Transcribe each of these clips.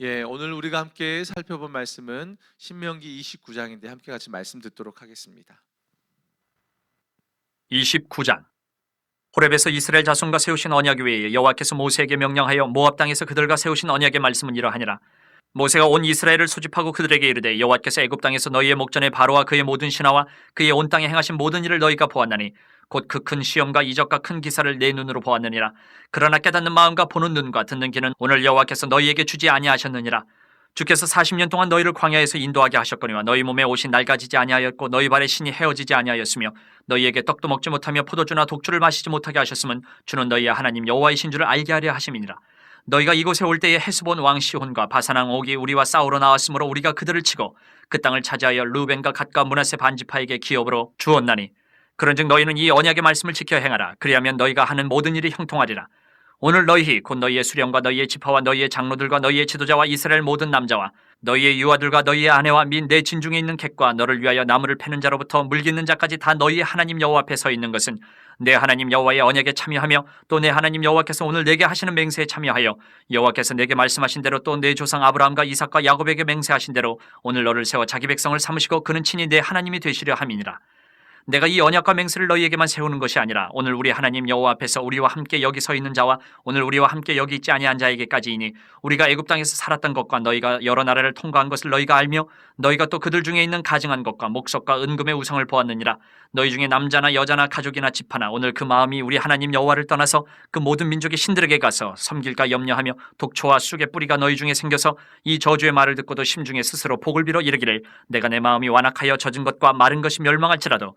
예, 오늘 우리가 함께 살펴본 말씀은 신명기 29장인데 함께 같이 말씀 듣도록 하겠습니다. 29장 호렙에서 이스라엘 자손과 세우신 언약 외에 여호와께서 모세에게 명령하여 모압 땅에서 그들과 세우신 언약의 말씀은 이러하니라 모세가 온 이스라엘을 소집하고 그들에게 이르되 여호와께서 애굽 땅에서 너희의 목전에 바로와 그의 모든 신하와 그의 온 땅에 행하신 모든 일을 너희가 보았나니 곧 그 큰 시험과 이적과 큰 기사를 내 눈으로 보았느니라. 그러나 깨닫는 마음과 보는 눈과 듣는 귀는 오늘 여호와께서 너희에게 주지 아니하셨느니라. 주께서 40년 동안 너희를 광야에서 인도하게 하셨거니와 너희 몸에 옷이 낡아지지 아니하였고 너희 발에 신이 헤어지지 아니하였으며 너희에게 떡도 먹지 못하며 포도주나 독주를 마시지 못하게 하셨으면 주는 너희의 하나님 여호와이신 줄을 알게 하려 하심이니라 너희가 이곳에 올 때에 헤스본 왕 시혼과 바사랑 옥이 우리와 싸우러 나왔으므로 우리가 그들을 치고 그 땅을 차지하여 루벤과 갓과 문하세 반지파에게 기업으로 주었나니. 그런즉 너희는 이 언약의 말씀을 지켜 행하라. 그리하면 너희가 하는 모든 일이 형통하리라 오늘 너희 곧 너희의 수령과 너희의 지파와 너희의 장로들과 너희의 지도자와 이스라엘 모든 남자와 너희의 유아들과 너희의 아내와 및내 진중에 있는 객과 너를 위하여 나무를 패는 자로부터 물깃는 자까지 다 너희의 하나님 여호와 앞에 서 있는 것은 내 하나님 여호와의 언약에 참여하며 또 내 하나님 여호와께서 오늘 내게 하시는 맹세에 참여하여 여호와께서 내게 말씀하신 대로 또 내 조상 아브라함과 이삭과 야곱에게 맹세하신 대로 오늘 너를 세워 자기 백성을 삼으시고 그는 친히 내 하나님이 되시려 함이니라 내가 이 언약과 맹세를 너희에게만 세우는 것이 아니라 오늘 우리 하나님 여호와 앞에서 우리와 함께 여기 서 있는 자와 오늘 우리와 함께 여기 있지 아니한 자에게까지이니 우리가 애굽 땅에서 살았던 것과 너희가 여러 나라를 통과한 것을 너희가 알며 너희가 또 그들 중에 있는 가증한 것과 목석과 은금의 우상을 보았느니라. 너희 중에 남자나 여자나 가족이나 집하나 오늘 그 마음이 우리 하나님 여호와를 떠나서 그 모든 민족의 신들에게 가서 섬길까 염려하며 독초와 쑥의 뿌리가 너희 중에 생겨서 이 저주의 말을 듣고도 심중에 스스로 복을 빌어 이르기를 내가 내 마음이 완악하여 젖은 것과 마른 것이 멸망할지라도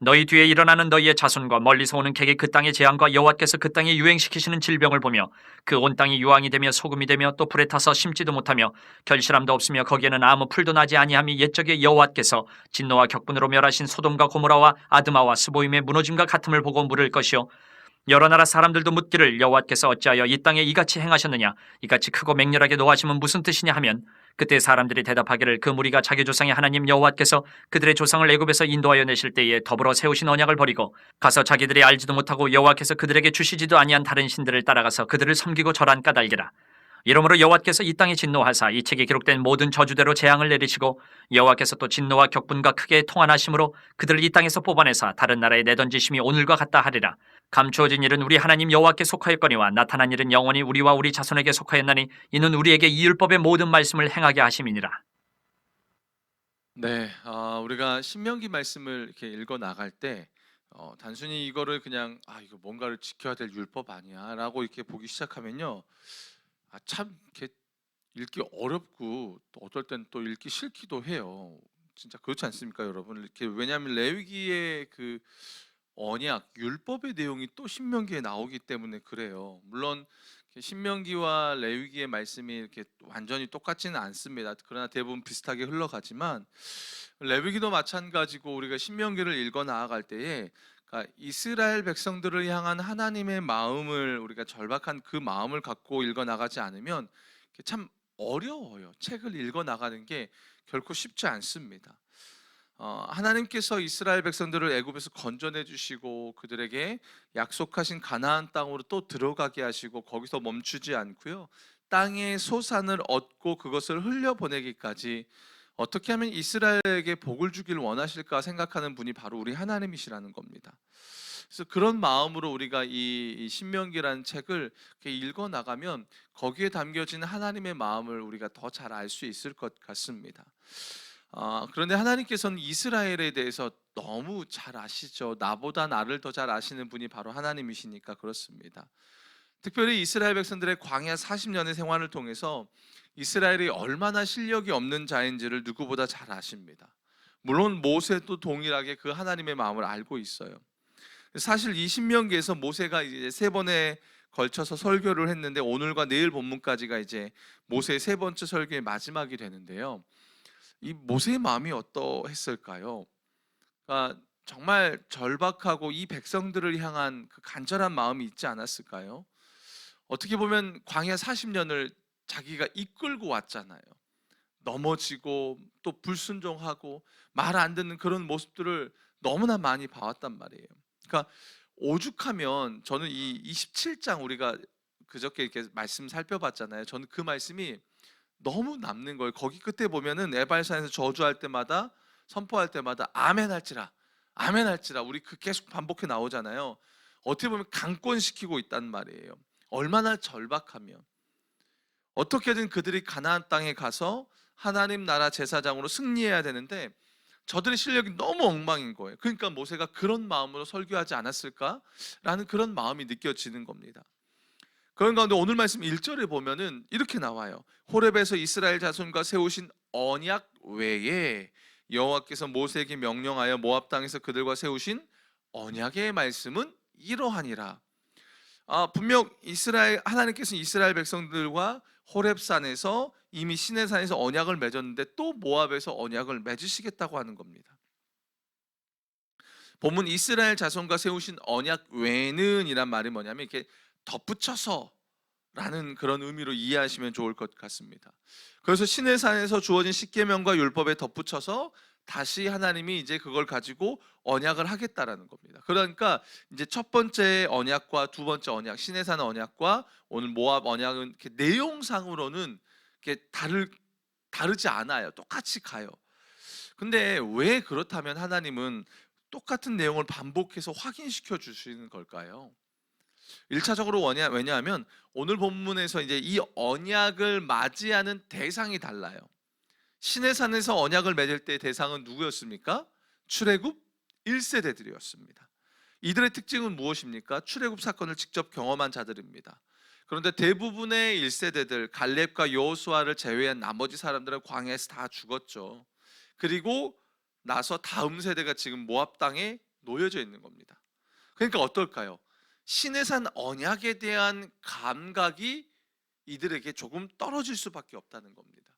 너희 뒤에 일어나는 너희의 자손과 멀리서 오는 객의 그 땅의 재앙과 여호와께서 그 땅에 유행시키시는 질병을 보며 그 온 땅이 유황이 되며 소금이 되며 또 불에 타서 심지도 못하며 결실함도 없으며 거기에는 아무 풀도 나지 아니함이 옛적에 여호와께서 진노와 격분으로 멸하신 소돔과 고모라와 아드마와 스보임의 무너짐과 같음을 보고 물을 것이요. 여러 나라 사람들도 묻기를 여호와께서 어찌하여 이 땅에 이같이 행하셨느냐? 이같이 크고 맹렬하게 노하심은 무슨 뜻이냐? 하면 그때 사람들이 대답하기를 그 무리가 자기 조상의 하나님 여호와께서 그들의 조상을 애굽에서 인도하여 내실 때에 더불어 세우신 언약을 버리고 가서 자기들이 알지도 못하고 여호와께서 그들에게 주시지도 아니한 다른 신들을 따라가서 그들을 섬기고 절한 까닭이라. 이러므로 여호와께서 이 땅에 진노하사 이 책에 기록된 모든 저주대로 재앙을 내리시고 여호와께서 또 진노와 격분과 크게 통한하심으로 그들을 이 땅에서 뽑아내사 다른 나라에 내던지심이 오늘과 같다 하리라 감추어진 일은 우리 하나님 여호와께 속하였거니와 나타난 일은 영원히 우리와 우리 자손에게 속하였나니 이는 우리에게 이 율법의 모든 말씀을 행하게 하심이니라 네, 아, 우리가 신명기 말씀을 이렇게 읽어 나갈 때 어, 단순히 이거를 그냥 아 이거 뭔가를 지켜야 될 율법 아니야라고 이렇게 보기 시작하면요, 아, 참 이렇게 읽기 어렵고 또 어떨 땐 또 읽기 싫기도 해요. 진짜 그렇지 않습니까, 여러분? 이렇게 왜냐하면 레위기의 그 언약, 율법의 내용이 또 신명기에 나오기 때문에 그래요. 물론 신명기와 레위기의 말씀이 이렇게 완전히 똑같지는 않습니다. 그러나 대부분 비슷하게 흘러가지만 레위기도 마찬가지고 우리가 신명기를 읽어 나아갈 때에 그러니까 이스라엘 백성들을 향한 하나님의 마음을 우리가 절박한 그 마음을 갖고 읽어 나가지 않으면 참 어려워요. 책을 읽어 나가는 게 결코 쉽지 않습니다. 어, 하나님께서 이스라엘 백성들을 애굽에서 건져내 주시고 그들에게 약속하신 가나안 땅으로 또 들어가게 하시고 거기서 멈추지 않고요. 땅의 소산을 얻고 그것을 흘려 보내기까지 어떻게 하면 이스라엘에게 복을 주길 원하실까 생각하는 분이 바로 우리 하나님이시라는 겁니다. 그래서 그런 마음으로 우리가 이, 이 신명기라는 책을 읽어 나가면 거기에 담겨진 하나님의 마음을 우리가 더 잘 알 수 있을 것 같습니다. 아, 그런데 하나님께서는 이스라엘에 대해서 너무 잘 아시죠. 나보다 나를 더 잘 아시는 분이 바로 하나님이시니까 그렇습니다. 특별히 이스라엘 백성들의 광야 40년의 생활을 통해서 이스라엘이 얼마나 실력이 없는 자인지를 누구보다 잘 아십니다. 물론 모세도 동일하게 그 하나님의 마음을 알고 있어요. 사실 이 신명기에서 모세가 이제 세 번에 걸쳐서 설교를 했는데 오늘과 내일 본문까지가 이제 모세의 세 번째 설교의 마지막이 되는데요. 이 모세의 마음이 어떠했을까요? 그러니까 정말 절박하고 이 백성들을 향한 그 간절한 마음이 있지 않았을까요? 어떻게 보면 광야 40년을 자기가 이끌고 왔잖아요. 넘어지고 또 불순종하고 말 안 듣는 그런 모습들을 너무나 많이 봐왔단 말이에요. 그러니까 오죽하면 저는 이 27장 우리가 그저께 이렇게 말씀 살펴봤잖아요. 저는 그 말씀이 너무 남는 거예요. 거기 끝에 보면은 에발산에서 저주할 때마다 선포할 때마다 아멘 할지라 아멘 할지라 우리 그 계속 반복해 나오잖아요. 어떻게 보면 강권시키고 있단 말이에요. 얼마나 절박하면 어떻게든 그들이 가나안 땅에 가서 하나님 나라 제사장으로 승리해야 되는데 저들의 실력이 너무 엉망인 거예요. 그러니까 모세가 그런 마음으로 설교하지 않았을까라는 그런 마음이 느껴지는 겁니다. 그런 가운데 오늘 말씀 1절에 보면은 이렇게 나와요. 호렙에서 이스라엘 자손과 세우신 언약 외에 여호와께서 모세에게 명령하여 모압 땅에서 그들과 세우신 언약의 말씀은 이러하니라. 아, 분명 이스라엘 하나님께서 이스라엘 백성들과 호렙산에서 이미 시내산에서 언약을 맺었는데 또 모압에서 언약을 맺으시겠다고 하는 겁니다. 본문 이스라엘 자손과 세우신 언약 외는이란 말이 뭐냐면 이렇게 덧붙여서 라는 그런 의미로 이해하시면 좋을 것 같습니다. 그래서 시내산에서 주어진 십계명과 율법에 덧붙여서 다시 하나님이 이제 그걸 가지고 언약을 하겠다라는 겁니다. 그러니까 이제 첫 번째 언약과 두 번째 언약, 시내산 언약과 오늘 모압 언약은 이렇게 내용상으로는 이렇게 다를 다르지 않아요. 똑같이 가요. 근데 왜 그렇다면 하나님은 똑같은 내용을 반복해서 확인시켜 주시는 걸까요? 일차적으로 원냐 왜냐하면 오늘 본문에서 이제 이 언약을 맞이하는 대상이 달라요. 신의 산에서 언약을 맺을 때 대상은 누구였습니까? 출애굽 1세대들이었습니다. 이들의 특징은 무엇입니까? 출애굽 사건을 직접 경험한 자들입니다. 그런데 대부분의 1세대들 갈렙과 여호수아를 제외한 나머지 사람들은 광야에서 다 죽었죠. 그리고 나서 다음 세대가 지금 모압 땅에 놓여져 있는 겁니다. 그러니까 어떨까요? 신의 산 언약에 대한 감각이 이들에게 조금 떨어질 수밖에 없다는 겁니다.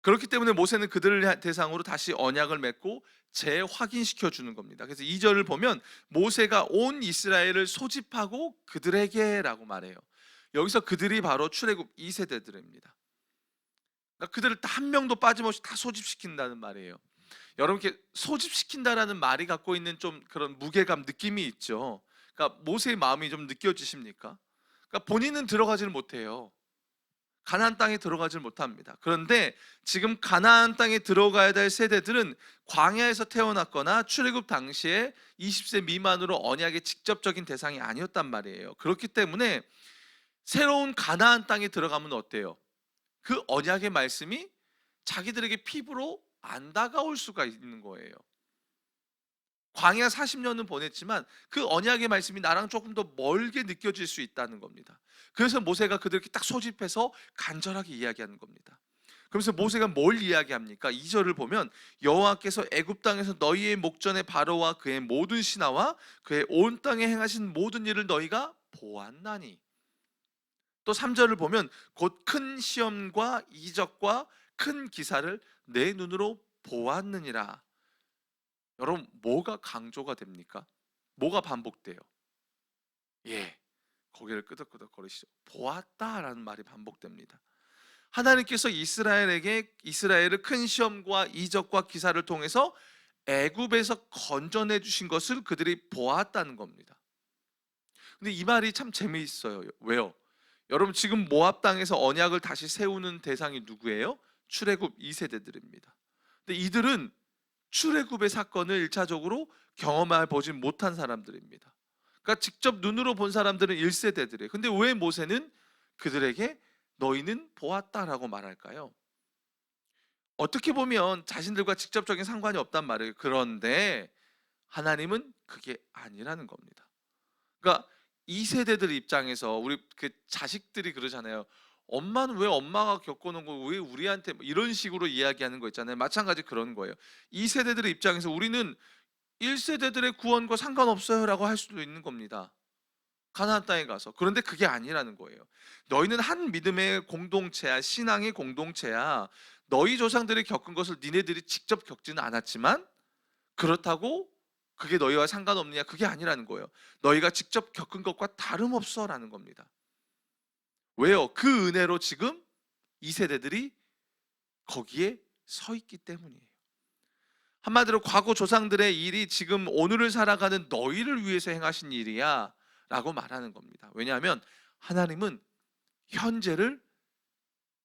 그렇기 때문에 모세는 그들을 대상으로 다시 언약을 맺고 재확인시켜 주는 겁니다. 그래서 2절을 보면 모세가 온 이스라엘을 소집하고 그들에게라고 말해요. 여기서 그들이 바로 출애굽 2세대들입니다. 그러니까 그들을 다한 명도 빠짐없이 다 소집시킨다는 말이에요. 여러분 이렇게 소집시킨다라는 말이 갖고 있는 좀 그런 무게감 느낌이 있죠. 그러니까 모세의 마음이 좀 느껴지십니까? 그러니까 본인은 들어가지를 못해요. 가나안 땅에 들어가질 못합니다. 그런데 지금 가나안 땅에 들어가야 될 세대들은 광야에서 태어났거나 출애굽 당시에 20세 미만으로 언약의 직접적인 대상이 아니었단 말이에요. 그렇기 때문에 새로운 가나안 땅에 들어가면 어때요? 그 언약의 말씀이 자기들에게 피부로 안 다가올 수가 있는 거예요. 광야 40년은 보냈지만 그 언약의 말씀이 나랑 조금 더 멀게 느껴질 수 있다는 겁니다. 그래서 모세가 그들에게 딱 소집해서 간절하게 이야기하는 겁니다. 그러면서 모세가 뭘 이야기합니까? 2절을 보면 여호와께서 애굽 땅에서 너희의 목전에 바로와 그의 모든 신하와 그의 온 땅에 행하신 모든 일을 너희가 보았나니 또 3절을 보면 곧 큰 시험과 이적과 큰 기사를 내 눈으로 보았느니라. 여러분 뭐가 강조가 됩니까? 뭐가 반복돼요? 예. 고개를 끄덕끄덕 거리시죠. 보았다라는 말이 반복됩니다. 하나님께서 이스라엘에게 이스라엘을 큰 시험과 이적과 기사를 통해서 애굽에서 건져내 주신 것을 그들이 보았다는 겁니다. 근데 이 말이 참 재미있어요. 왜요? 여러분 지금 모압 땅에서 언약을 다시 세우는 대상이 누구예요? 출애굽 2세대들입니다. 근데 이들은 출애굽의 사건을 1차적으로 경험해 보진 못한 사람들입니다. 그러니까 직접 눈으로 본 사람들은 1세대들이에요. 근데 왜 모세는 그들에게 너희는 보았다라고 말할까요? 어떻게 보면 자신들과 직접적인 상관이 없단 말이에요. 그런데 하나님은 그게 아니라는 겁니다. 그러니까 2세대들 입장에서 우리 그 자식들이 그러잖아요. 엄마는 왜 엄마가 겪어놓은 거 왜 우리한테 뭐 이런 식으로 이야기하는 거 있잖아요. 마찬가지 그런 거예요. 2세대들의 입장에서 우리는 1세대들의 구원과 상관없어요라고 할 수도 있는 겁니다. 가나안 땅에 가서 그런데 그게 아니라는 거예요. 너희는 한 믿음의 공동체야, 신앙의 공동체야. 너희 조상들이 겪은 것을 니네들이 직접 겪지는 않았지만 그렇다고 그게 너희와 상관없느냐? 그게 아니라는 거예요. 너희가 직접 겪은 것과 다름없어라는 겁니다. 왜요? 그 은혜로 지금 이 세대들이 거기에 서 있기 때문이에요. 한마디로 과거 조상들의 일이 지금 오늘을 살아가는 너희를 위해서 행하신 일이야 라고 말하는 겁니다. 왜냐하면 하나님은 현재를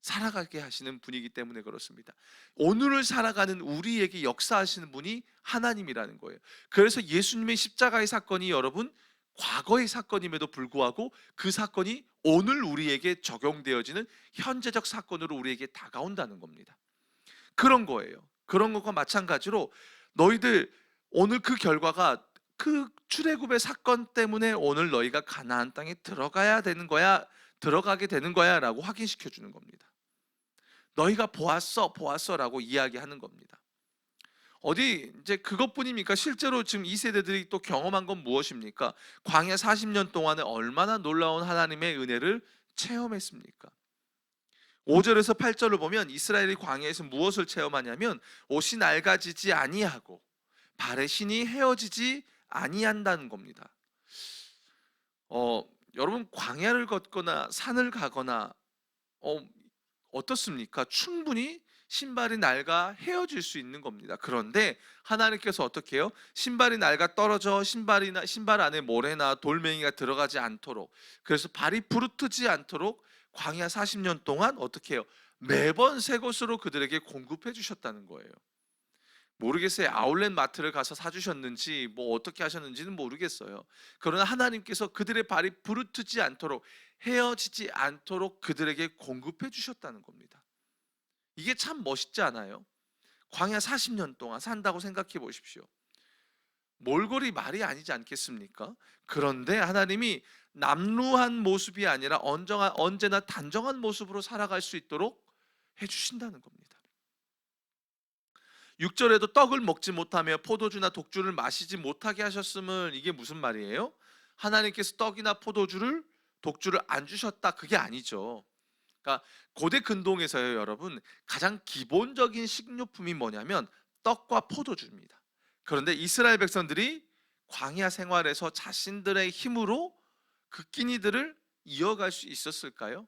살아가게 하시는 분이기 때문에 그렇습니다. 오늘을 살아가는 우리에게 역사하시는 분이 하나님이라는 거예요. 그래서 예수님의 십자가의 사건이 여러분 과거의 사건임에도 불구하고 그 사건이 오늘 우리에게 적용되어지는 현재적 사건으로 우리에게 다가온다는 겁니다. 그런 거예요. 그런 것과 마찬가지로 너희들 오늘 그 결과가 그 출애굽의 사건 때문에 오늘 너희가 가나안 땅에 들어가야 되는 거야, 들어가게 되는 거야라고 확인시켜 주는 겁니다. 너희가 보았어, 보았어라고 이야기하는 겁니다. 어디 이제 그것뿐입니까? 실제로 지금 이 세대들이 또 경험한 건 무엇입니까? 광야 40년 동안에 얼마나 놀라운 하나님의 은혜를 체험했습니까? 5절에서 8절을 보면 이스라엘이 광야에서 무엇을 체험하냐면 옷이 낡아지지 아니하고 발의 신이 헤어지지 아니한다는 겁니다. 어, 여러분 광야를 걷거나 산을 가거나 어, 어떻습니까? 충분히 신발이 낡아 헤어질 수 있는 겁니다. 그런데 하나님께서 어떻게 해요? 신발이 낡아 떨어져 신발이나 신발 안에 모래나 돌멩이가 들어가지 않도록 그래서 발이 부르트지 않도록 광야 40년 동안 어떻게 해요? 매번 새 것으로 그들에게 공급해 주셨다는 거예요. 모르겠어요. 아울렛 마트를 가서 사주셨는지 뭐 어떻게 하셨는지는 모르겠어요. 그러나 하나님께서 그들의 발이 부르트지 않도록 헤어지지 않도록 그들에게 공급해 주셨다는 겁니다. 이게 참 멋있지 않아요? 광야 40년 동안 산다고 생각해 보십시오. 몰골이 말이 아니지 않겠습니까? 그런데 하나님이 남루한 모습이 아니라 언정한, 언제나 단정한 모습으로 살아갈 수 있도록 해주신다는 겁니다. 6절에도 떡을 먹지 못하며 포도주나 독주를 마시지 못하게 하셨음을 이게 무슨 말이에요? 하나님께서 떡이나 포도주를 독주를 안 주셨다 그게 아니죠. 그러니까 고대 근동에서요, 여러분 가장 기본적인 식료품이 뭐냐면 떡과 포도주입니다. 그런데 이스라엘 백성들이 광야 생활에서 자신들의 힘으로 그 끼니들을 이어갈 수 있었을까요?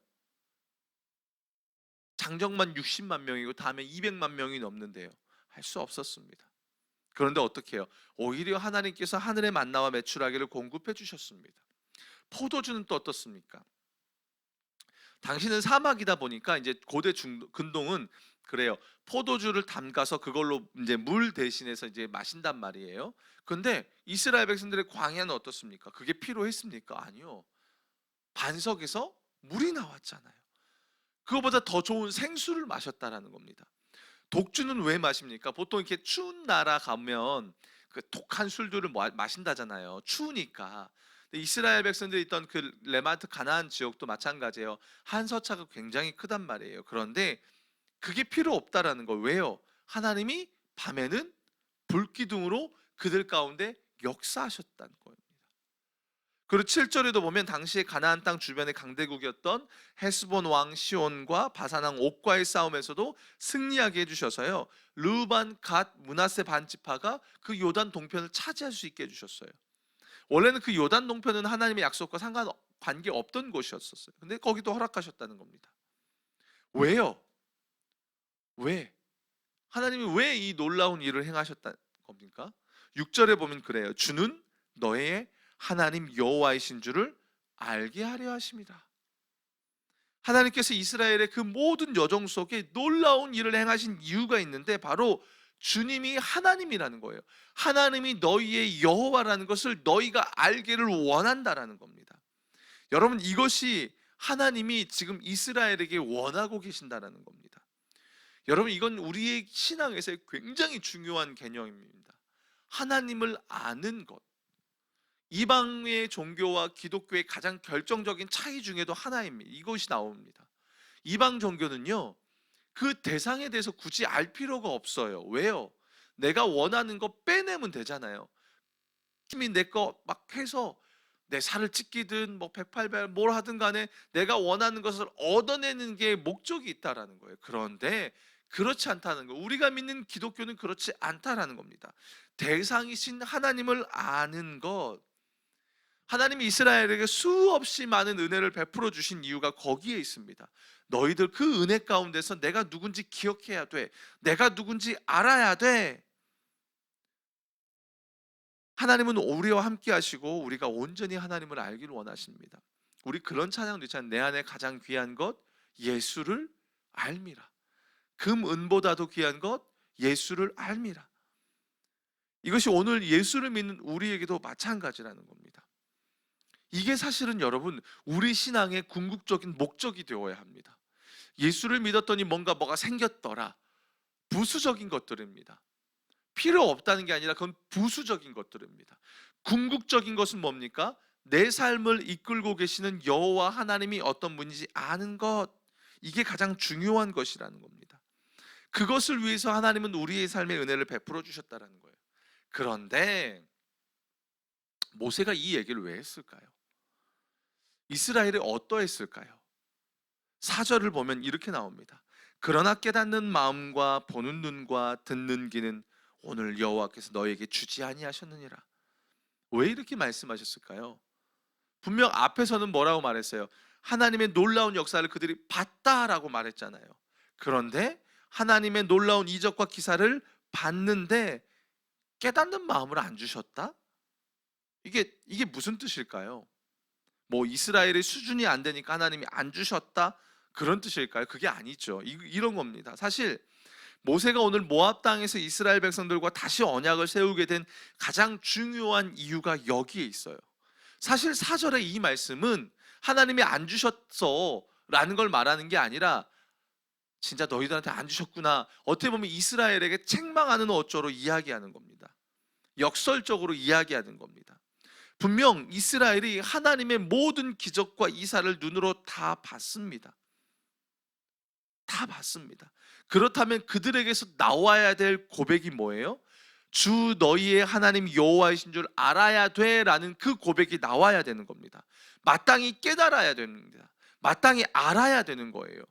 장정만 60만 명이고 다음에 200만 명이 넘는데요. 할 수 없었습니다. 그런데 어떻게 해요? 오히려 하나님께서 하늘의 만나와 메추라기를 공급해 주셨습니다. 포도주는 또 어떻습니까? 당신은 사막이다 보니까 이제 고대 중 근동은 그래요. 포도주를 담가서 그걸로 이제 물 대신해서 이제 마신단 말이에요. 근데 이스라엘 백성들의 광야는 어떻습니까? 그게 필요했습니까? 아니요. 반석에서 물이 나왔잖아요. 그거보다 더 좋은 생수를 마셨다라는 겁니다. 독주는 왜 마십니까? 보통 이렇게 추운 나라 가면 그 독한 술들을 마- 마신다잖아요. 추우니까. 이스라엘 백성들이 있던 그 레마트 가나안 지역도 마찬가지예요. 한서차가 굉장히 크단 말이에요. 그런데 그게 필요 없다라는 거 왜요? 하나님이 밤에는 불기둥으로 그들 가운데 역사하셨다는 겁니다. 그리고 7절에도 보면 당시에 가나안 땅 주변의 강대국이었던 헤스본 왕 시온과 바산 왕 옥과의 싸움에서도 승리하게 해주셔서요. 르반 갓 문하세 반지파가 그 요단 동편을 차지할 수 있게 해주셨어요. 원래는 그 요단 동편은 하나님의 약속과 상관 관계 없던 곳이었었어요. 근데 거기도 허락하셨다는 겁니다. 왜요? 왜? 하나님이 왜 이 놀라운 일을 행하셨다는 겁니까? 6절에 보면 그래요. 주는 너의 하나님 여호와이신 줄을 알게 하려 하십니다. 하나님께서 이스라엘의 그 모든 여정 속에 놀라운 일을 행하신 이유가 있는데 바로 주님이 하나님이라는 거예요. 하나님이 너희의 여호와라는 것을 너희가 알기를 원한다라는 겁니다. 여러분 이것이 하나님이 지금 이스라엘에게 원하고 계신다라는 겁니다. 여러분 이건 우리의 신앙에서 굉장히 중요한 개념입니다. 하나님을 아는 것. 이방의 종교와 기독교의 가장 결정적인 차이 중에도 하나입니다. 이것이 나옵니다. 이방 종교는요, 그 대상에 대해서 굳이 알 필요가 없어요. 왜요? 내가 원하는 거 빼내면 되잖아요. 힘이 내 거 막 해서 내 살을 찢기든 뭐 108배 뭘 하든 간에 내가 원하는 것을 얻어내는 게 목적이 있다라는 거예요. 그런데 그렇지 않다는 거. 우리가 믿는 기독교는 그렇지 않다라는 겁니다. 대상이신 하나님을 아는 것. 하나님이 이스라엘에게 수없이 많은 은혜를 베풀어 주신 이유가 거기에 있습니다. 너희들 그 은혜 가운데서 내가 누군지 기억해야 돼. 내가 누군지 알아야 돼. 하나님은 우리와 함께 하시고 우리가 온전히 하나님을 알기를 원하십니다. 우리 그런 찬양도 있잖아요. 내 안에 가장 귀한 것 예수를 알미라. 금 은보다도 귀한 것 예수를 알미라. 이것이 오늘 예수를 믿는 우리에게도 마찬가지라는 겁니다. 이게 사실은 여러분 우리 신앙의 궁극적인 목적이 되어야 합니다. 예수를 믿었더니 뭔가 뭐가 생겼더라. 부수적인 것들입니다. 필요 없다는 게 아니라 그건 부수적인 것들입니다. 궁극적인 것은 뭡니까? 내 삶을 이끌고 계시는 여호와 하나님이 어떤 분인지 아는 것. 이게 가장 중요한 것이라는 겁니다. 그것을 위해서 하나님은 우리의 삶의 은혜를 베풀어 주셨다라는 거예요. 그런데 모세가 이 얘기를 왜 했을까요? 이스라엘이 어떠했을까요? 사절을 보면 이렇게 나옵니다. 그러나 깨닫는 마음과 보는 눈과 듣는 귀는 오늘 여호와께서 너에게 주지 아니하셨느니라. 왜 이렇게 말씀하셨을까요? 분명 앞에서는 뭐라고 말했어요? 하나님의 놀라운 역사를 그들이 봤다라고 말했잖아요. 그런데 하나님의 놀라운 이적과 기사를 봤는데 깨닫는 마음을 안 주셨다? 이게 이게 무슨 뜻일까요? 뭐 이스라엘의 수준이 안 되니까 하나님이 안 주셨다 그런 뜻일까요? 그게 아니죠. 이, 이런 겁니다. 사실 모세가 오늘 모압 땅에서 이스라엘 백성들과 다시 언약을 세우게 된 가장 중요한 이유가 여기에 있어요. 사실 사절의 이 말씀은 하나님이 안 주셨어라는 걸 말하는 게 아니라 진짜 너희들한테 안 주셨구나. 어떻게 보면 이스라엘에게 책망하는 어조로 이야기하는 겁니다. 역설적으로 이야기하는 겁니다. 분명 이스라엘이 하나님의 모든 기적과 이사를 눈으로 다 봤습니다. 다 봤습니다. 그렇다면 그들에게서 나와야 될 고백이 뭐예요? 주 너희의 하나님 여호와이신 줄 알아야 돼라는 그 고백이 나와야 되는 겁니다. 마땅히 깨달아야 됩니다. 마땅히 알아야 되는 거예요.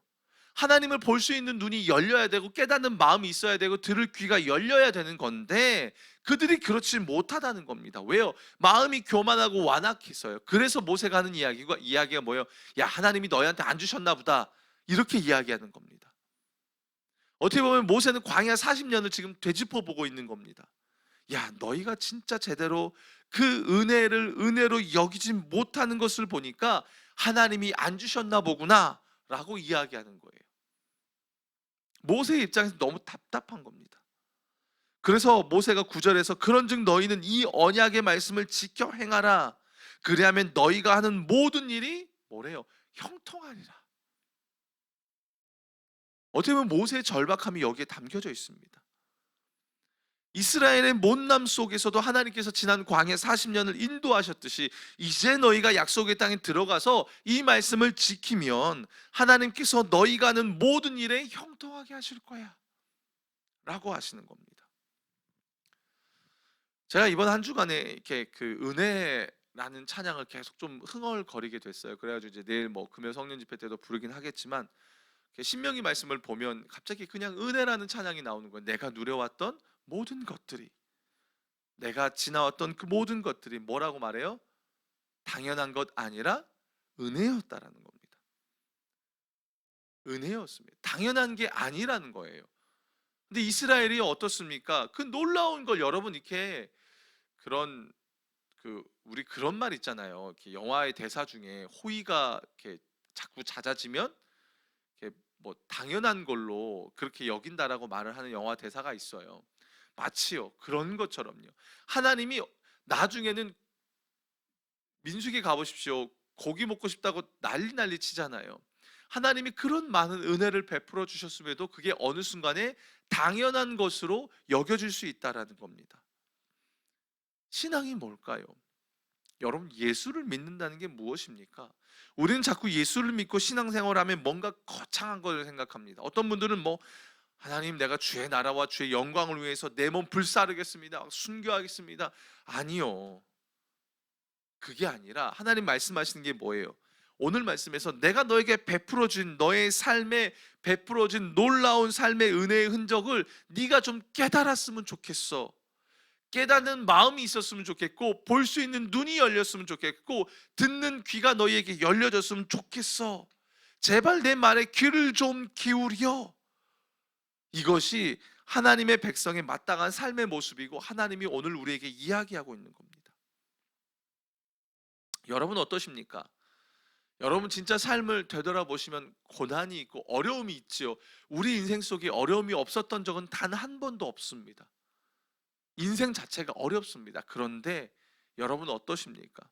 하나님을 볼 수 있는 눈이 열려야 되고 깨닫는 마음이 있어야 되고 들을 귀가 열려야 되는 건데 그들이 그렇지 못하다는 겁니다. 왜요? 마음이 교만하고 완악해서요. 그래서 모세가 하는 이야기가 이야기가 뭐예요? 야 하나님이 너희한테 안 주셨나 보다 이렇게 이야기하는 겁니다. 어떻게 보면 모세는 광야 40년을 지금 되짚어 보고 있는 겁니다. 야 너희가 진짜 제대로 그 은혜를 은혜로 여기지 못하는 것을 보니까 하나님이 안 주셨나 보구나 라고 이야기하는 거예요. 모세의 입장에서 너무 답답한 겁니다. 그래서 모세가 구절에서 그런즉 너희는 이 언약의 말씀을 지켜 행하라. 그리하면 너희가 하는 모든 일이 뭐래요? 형통하리라. 어떻게 보면 모세의 절박함이 여기에 담겨져 있습니다. 이스라엘의 못남 속에서도 하나님께서 지난 광야 40년을 인도하셨듯이 이제 너희가 약속의 땅에 들어가서 이 말씀을 지키면 하나님께서 너희가 하는 모든 일에 형통하게 하실 거야. 라고 하시는 겁니다. 제가 이번 한 주간에 이렇게 그 은혜라는 찬양을 계속 좀 흥얼거리게 됐어요. 그래가지고 이제 내일 뭐 금요 성년 집회 때도 부르긴 하겠지만 신명기 말씀을 보면 갑자기 그냥 은혜라는 찬양이 나오는 거예요. 내가 누려왔던 모든 것들이 내가 지나왔던 그 모든 것들이 뭐라고 말해요? 당연한 것 아니라 은혜였다라는 겁니다. 은혜였습니다. 당연한 게 아니라는 거예요. 근데 이스라엘이 어떻습니까? 그 놀라운 걸 여러분 이렇게 그런 그 우리 그런 말 있잖아요. 이렇게 영화의 대사 중에 호의가 이렇게 자꾸 잦아지면 이렇게 뭐 당연한 걸로 그렇게 여긴다라고 말을 하는 영화 대사가 있어요. 마치요 그런 것처럼요. 하나님이 나중에는 민수기 가보십시오. 고기 먹고 싶다고 난리 난리 치잖아요. 하나님이 그런 많은 은혜를 베풀어 주셨음에도 그게 어느 순간에 당연한 것으로 여겨질 수 있다라는 겁니다. 신앙이 뭘까요? 여러분 예수를 믿는다는 게 무엇입니까? 우리는 자꾸 예수를 믿고 신앙생활하면 뭔가 거창한 걸 생각합니다. 어떤 분들은 뭐 하나님 내가 주의 나라와 주의 영광을 위해서 내 몸 불사르겠습니다. 순교하겠습니다. 아니요. 그게 아니라 하나님 말씀하시는 게 뭐예요? 오늘 말씀에서 내가 너에게 베풀어 준 너의 삶에 베풀어 준 놀라운 삶의 은혜의 흔적을 네가 좀 깨달았으면 좋겠어. 깨닫는 마음이 있었으면 좋겠고 볼 수 있는 눈이 열렸으면 좋겠고 듣는 귀가 너희에게 열려졌으면 좋겠어. 제발 내 말에 귀를 좀 기울여. 이것이 하나님의 백성의 마땅한 삶의 모습이고 하나님이 오늘 우리에게 이야기하고 있는 겁니다. 여러분 어떠십니까? 여러분 진짜 삶을 되돌아보시면 고난이 있고 어려움이 있지요. 우리 인생 속에 어려움이 없었던 적은 단 한 번도 없습니다. 인생 자체가 어렵습니다. 그런데 여러분 어떠십니까?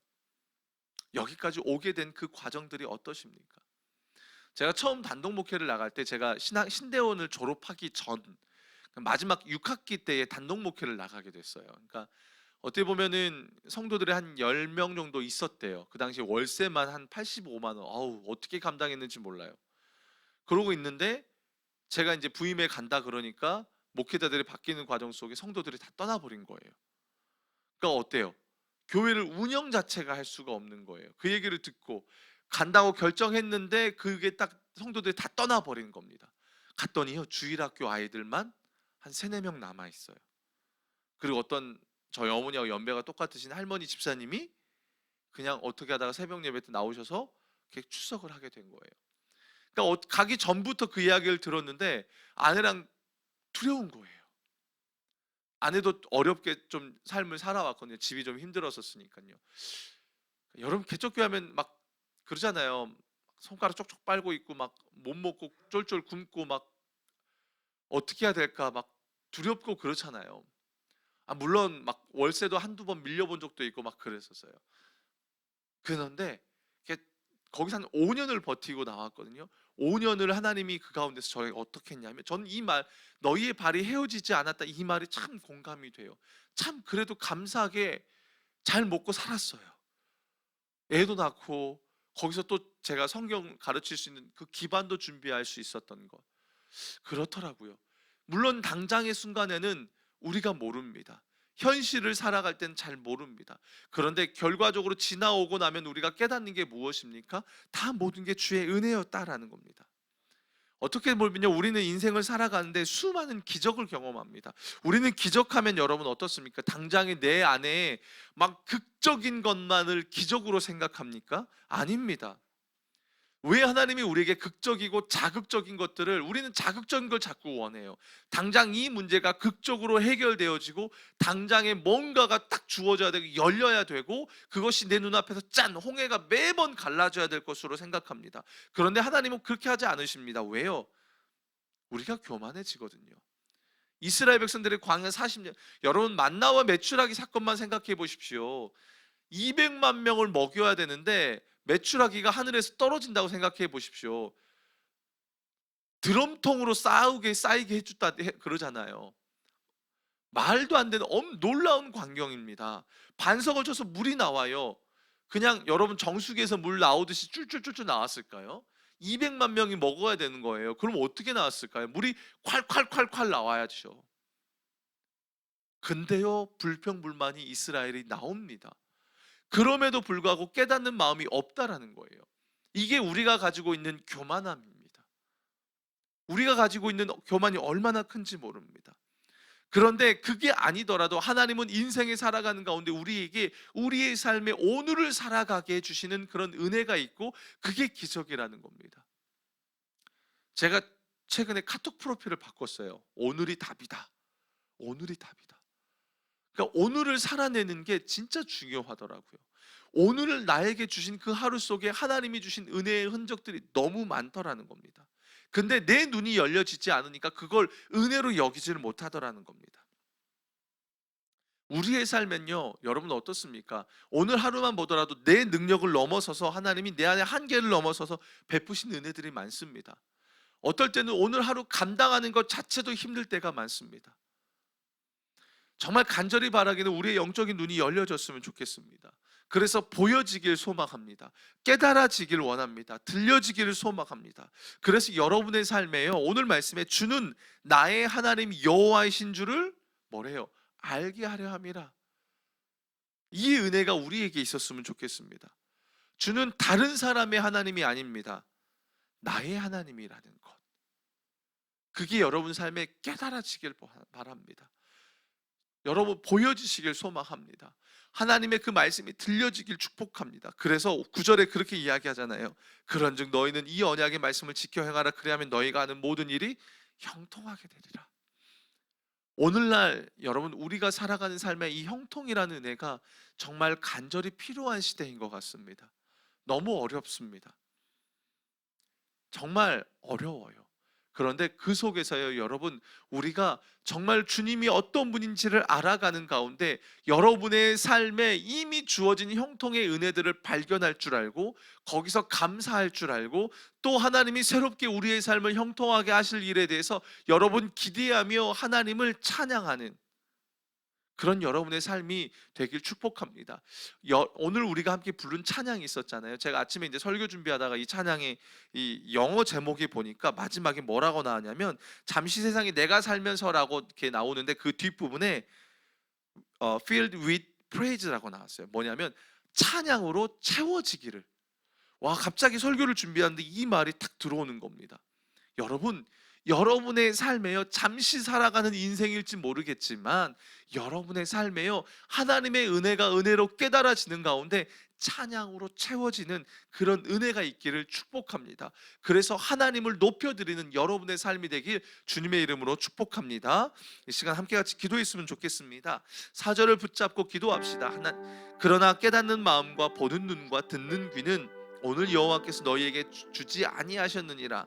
여기까지 오게 된 그 과정들이 어떠십니까? 제가 처음 단독 목회를 나갈 때 제가 신학, 신대원을 졸업하기 전 마지막 6학기 때에 단독 목회를 나가게 됐어요. 그러니까 어떻게 보면은 성도들이 한 10명 정도 있었대요. 그 당시 월세만 한 85만 원. 아우, 어떻게 감당했는지 몰라요. 그러고 있는데 제가 이제 부임에 간다 그러니까 목회자들이 바뀌는 과정 속에 성도들이 다 떠나버린 거예요. 그러니까 어때요? 교회를 운영 자체가 할 수가 없는 거예요. 그 얘기를 듣고 간다고 결정했는데 그게 딱 성도들이 다 떠나버린 겁니다. 갔더니요 주일학교 아이들만 한 세네 명 남아 있어요. 그리고 어떤 저희 어머니하고 연배가 똑같으신 할머니 집사님이 그냥 어떻게 하다가 새벽 예배 때 나오셔서 이렇게 출석을 하게 된 거예요. 그러니까 어- 가기 전부터 그 이야기를 들었는데 아내랑 두려운 거예요. 아내도 어렵게 좀 삶을 살아왔거든요. 집이 좀 힘들었었으니까요. 여러분 개척교회 하면 막 그러잖아요. 손가락 쪽쪽 빨고 있고 막 못 먹고 쫄쫄 굶고 막 어떻게 해야 될까 막 두렵고 그렇잖아요. 아 물론 막 월세도 한두 번 밀려본 적도 있고 막 그랬었어요. 그런데 거기서 한 5년을 버티고 나왔거든요. 5년을 하나님이 그 가운데서 저에게 어떻게 했냐면 저는 이 말 너희의 발이 헤어지지 않았다 이 말이 참 공감이 돼요. 참 그래도 감사하게 잘 먹고 살았어요. 애도 낳고 거기서 또 제가 성경 가르칠 수 있는 그 기반도 준비할 수 있었던 것 그렇더라고요. 물론 당장의 순간에는 우리가 모릅니다. 현실을 살아갈 땐 잘 모릅니다. 그런데 결과적으로 지나오고 나면 우리가 깨닫는 게 무엇입니까? 다 모든 게 주의 은혜였다라는 겁니다. 어떻게 보면요, 우리는 인생을 살아가는데 수많은 기적을 경험합니다. 우리는 기적하면 여러분 어떻습니까? 당장에 내 안에 막 극적인 것만을 기적으로 생각합니까? 아닙니다. 왜 하나님이 우리에게 극적이고 자극적인 것들을 우리는 자극적인 걸 자꾸 원해요. 당장 이 문제가 극적으로 해결되어지고 당장에 뭔가가 딱 주어져야 되고 열려야 되고 그것이 내 눈앞에서 짠 홍해가 매번 갈라져야 될 것으로 생각합니다. 그런데 하나님은 그렇게 하지 않으십니다. 왜요? 우리가 교만해지거든요. 이스라엘 백성들의 광야 40년 여러분 만나와 메추라기 사건만 생각해 보십시오. 200만 명을 먹여야 되는데 메추라기가 하늘에서 떨어진다고 생각해 보십시오. 드럼통으로 쌓우게 쌓이게 해줬다 해- 그러잖아요. 말도 안 되는 엄 놀라운 광경입니다. 반석을 쳐서 물이 나와요. 그냥 여러분 정수기에서 물 나오듯이 쫄쫄쫄쫄 나왔을까요? 200만 명이 먹어야 되는 거예요. 그럼 어떻게 나왔을까요? 물이 콸콸콸콸 나와야죠. 근데요, 불평불만이 이스라엘이 나옵니다. 그럼에도 불구하고 깨닫는 마음이 없다라는 거예요. 이게 우리가 가지고 있는 교만함입니다. 우리가 가지고 있는 교만이 얼마나 큰지 모릅니다. 그런데 그게 아니더라도 하나님은 인생에 살아가는 가운데 우리에게 우리의 삶의 오늘을 살아가게 해주시는 그런 은혜가 있고 그게 기적이라는 겁니다. 제가 최근에 카톡 프로필을 바꿨어요. 오늘이 답이다. 오늘이 답이다. 그러니까 오늘을 살아내는 게 진짜 중요하더라고요. 오늘을 나에게 주신 그 하루 속에 하나님이 주신 은혜의 흔적들이 너무 많더라는 겁니다. 근데 내 눈이 열려지지 않으니까 그걸 은혜로 여기지를 못하더라는 겁니다. 우리의 삶은요, 여러분 어떻습니까? 오늘 하루만 보더라도 내 능력을 넘어서서 하나님이 내 안에 한계를 넘어서서 베푸신 은혜들이 많습니다. 어떨 때는 오늘 하루 감당하는 것 자체도 힘들 때가 많습니다. 정말 간절히 바라기는 우리의 영적인 눈이 열려졌으면 좋겠습니다. 그래서 보여지길 소망합니다. 깨달아지길 원합니다. 들려지기를 소망합니다. 그래서 여러분의 삶에요. 오늘 말씀에 주는 나의 하나님 여호와이신 줄을 뭐래요? 알게 하려 함이라. 이 은혜가 우리에게 있었으면 좋겠습니다. 주는 다른 사람의 하나님이 아닙니다. 나의 하나님이라는 것. 그게 여러분 삶에 깨달아지길 바랍니다. 여러분 보여지시길 소망합니다. 하나님의 그 말씀이 들려지길 축복합니다. 그래서 구절에 그렇게 이야기하잖아요. 그런즉 너희는 이 언약의 말씀을 지켜 행하라 그리하면 너희가 하는 모든 일이 형통하게 되리라. 오늘날 여러분 우리가 살아가는 삶의 이 형통이라는 은혜가 정말 간절히 필요한 시대인 것 같습니다. 너무 어렵습니다. 정말 어려워요. 그런데 그 속에서요, 여러분, 우리가 정말 주님이 어떤 분인지를 알아가는 가운데 여러분의 삶에 이미 주어진 형통의 은혜들을 발견할 줄 알고 거기서 감사할 줄 알고 또 하나님이 새롭게 우리의 삶을 형통하게 하실 일에 대해서 여러분 기대하며 하나님을 찬양하는 그런 여러분의 삶이 되길 축복합니다. 여- 오늘 우리가 함께 부른 찬양이 있었잖아요. 제가 아침에 이제 설교 준비하다가 이 찬양의 이 영어 제목이 보니까 마지막에 뭐라고 나왔냐면 잠시 세상에 내가 살면서라고 이렇게 나오는데 그 뒷부분에 어, filled with praise라고 나왔어요. 뭐냐면 찬양으로 채워지기를. 와 갑자기 설교를 준비하는데 이 말이 탁 들어오는 겁니다. 여러분 여러분의 삶에요 잠시 살아가는 인생일지 모르겠지만 여러분의 삶에요 하나님의 은혜가 은혜로 깨달아지는 가운데 찬양으로 채워지는 그런 은혜가 있기를 축복합니다. 그래서 하나님을 높여드리는 여러분의 삶이 되길 주님의 이름으로 축복합니다. 이 시간 함께 같이 기도했으면 좋겠습니다. 사절을 붙잡고 기도합시다. 하나 그러나 깨닫는 마음과 보는 눈과 듣는 귀는 오늘 여호와께서 너희에게 주- 주지 아니하셨느니라.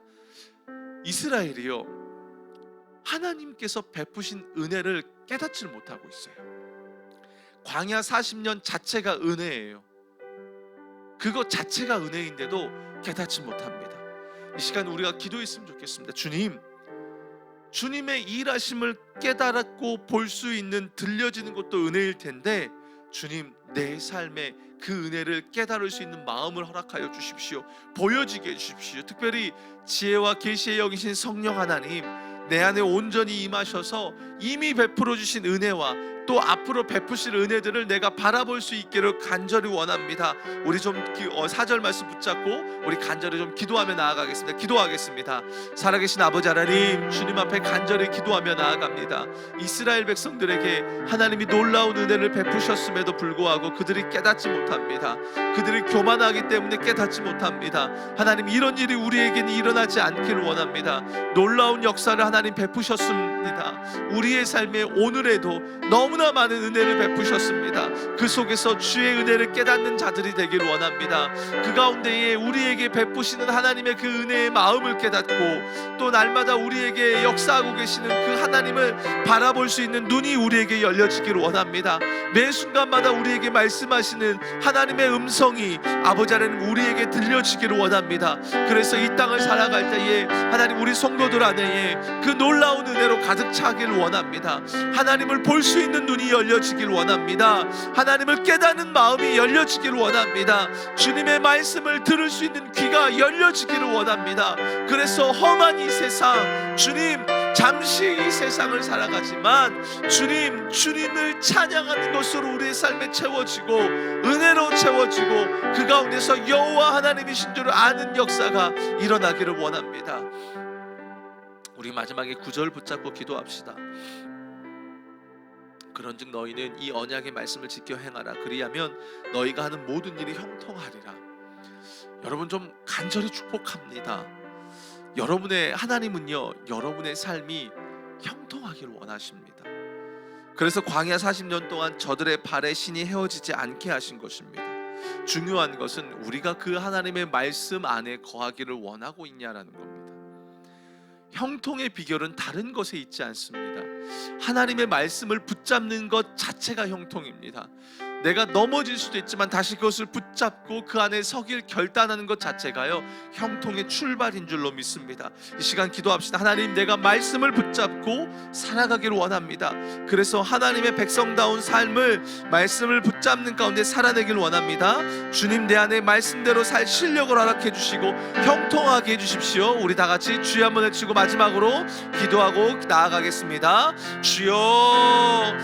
이스라엘이요 하나님께서 베푸신 은혜를 깨닫지를 못하고 있어요. 광야 40년 자체가 은혜예요. 그것 자체가 은혜인데도 깨닫지 못합니다. 이 시간 우리가 기도했으면 좋겠습니다. 주님, 주님의 일하심을 깨달았고 볼 수 있는 들려지는 것도 은혜일 텐데 주님 내 삶에 그 은혜를 깨달을 수 있는 마음을 허락하여 주십시오. 보여지게 해주십시오. 특별히 지혜와 계시의 영이신 성령 하나님 내 안에 온전히 임하셔서 이미 베풀어 주신 은혜와 또 앞으로 베푸실 은혜들을 내가 바라볼 수 있기를 간절히 원합니다. 우리 좀 기- 어, 사절 말씀 붙잡고 우리 간절히 좀 기도하며 나아가겠습니다. 기도하겠습니다. 살아계신 아버지 하나님 주님 앞에 간절히 기도하며 나아갑니다. 이스라엘 백성들에게 하나님이 놀라운 은혜를 베푸셨음에도 불구하고 그들이 깨닫지 못합니다. 그들이 교만하기 때문에 깨닫지 못합니다. 하나님 이런 일이 우리에게는 일어나지 않기를 원합니다. 놀라운 역사를 하나님 베푸셨습니다. 우리의 삶에 오늘에도 너무 나 많은 은혜를 베푸셨습니다. 그 속에서 주의 은혜를 깨닫는 자들이 되길 원합니다. 그 가운데에 우리에게 베푸시는 하나님의 그 은혜의 마음을 깨닫고 또 날마다 우리에게 역사하고 계시는 그 하나님을 바라볼 수 있는 눈이 우리에게 열려지기를 원합니다. 매 순간마다 우리에게 말씀하시는 하나님의 음성이 아버지 하나님 우리에게 들려지기를 원합니다. 그래서 이 땅을 살아갈 때에 하나님 우리 성도들 안에 그 놀라운 은혜로 가득 차기를 원합니다. 하나님을 볼 수 있는 눈이 열려지길 원합니다. 하나님을 깨닫는 마음이 열려지길 원합니다. 주님의 말씀을 들을 수 있는 귀가 열려지기를 원합니다. 그래서 험한 이 세상 주님 잠시 이 세상을 살아가지만 주님 주님을 찬양하는 것으로 우리의 삶에 채워지고 은혜로 채워지고 그 가운데서 여호와 하나님이신 줄을 아는 역사가 일어나기를 원합니다. 우리 마지막에 구절 붙잡고 기도합시다. 그런즉 너희는 이 언약의 말씀을 지켜 행하라 그리하면 너희가 하는 모든 일이 형통하리라. 여러분 좀 간절히 축복합니다. 여러분의 하나님은요 여러분의 삶이 형통하기를 원하십니다. 그래서 광야 40년 동안 저들의 발에 신이 헤어지지 않게 하신 것입니다. 중요한 것은 우리가 그 하나님의 말씀 안에 거하기를 원하고 있냐라는 겁니다. 형통의 비결은 다른 것에 있지 않습니다. 하나님의 말씀을 붙잡는 것 자체가 형통입니다. 내가 넘어질 수도 있지만 다시 그것을 붙잡고 그 안에 서길 결단하는 것 자체가요 형통의 출발인 줄로 믿습니다. 이 시간 기도합시다. 하나님 내가 말씀을 붙잡고 살아가기를 원합니다. 그래서 하나님의 백성다운 삶을 말씀을 붙잡는 가운데 살아내길 원합니다. 주님 내 안에 말씀대로 살 실력을 허락해 주시고 형통하게 해 주십시오. 우리 다 같이 주여 한번 외치고 마지막으로 기도하고 나아가겠습니다. 주여